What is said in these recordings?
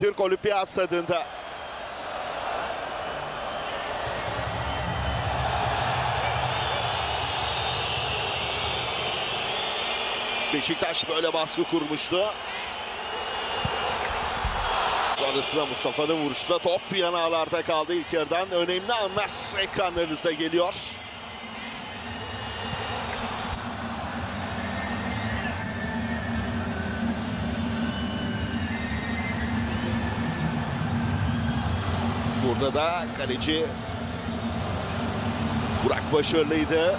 Türk Olimpiyat Stadında. Beşiktaş böyle baskı kurmuştu. Sonrasında Mustafa'nın vuruşunda top yanağlarda kaldı ilk yarıdan. Önemli anlar ekranlarınıza geliyor. Burada da kaleci Burak başarılıydı.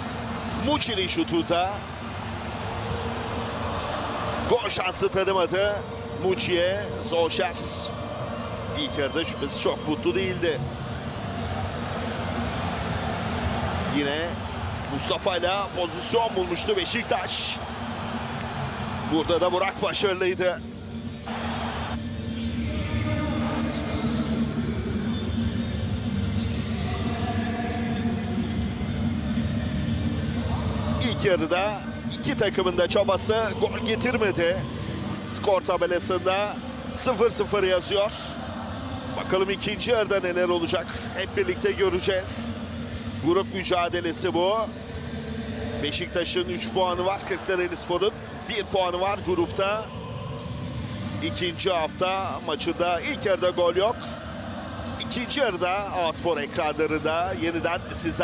Muçi'nin şutu da gol şansı tanımadı. Muçi'ye Solskjaer ilk yarıda şüphesiz çok mutlu değildi. Yine Mustafa ile pozisyon bulmuştu Beşiktaş. Burada da Burak başarılıydı. İlk yarıda iki takımın da çabası gol getirmedi. Skor tabelasında 0-0 yazıyor. Bakalım ikinci yarıda neler olacak. Hep birlikte göreceğiz. Grup mücadelesi bu. Beşiktaş'ın 3 puanı var. Kırklarelispor'un 1 puanı var grupta. İkinci hafta maçında ilk yarıda gol yok. İkinci yarıda Aspor ekranlarında yeniden sizler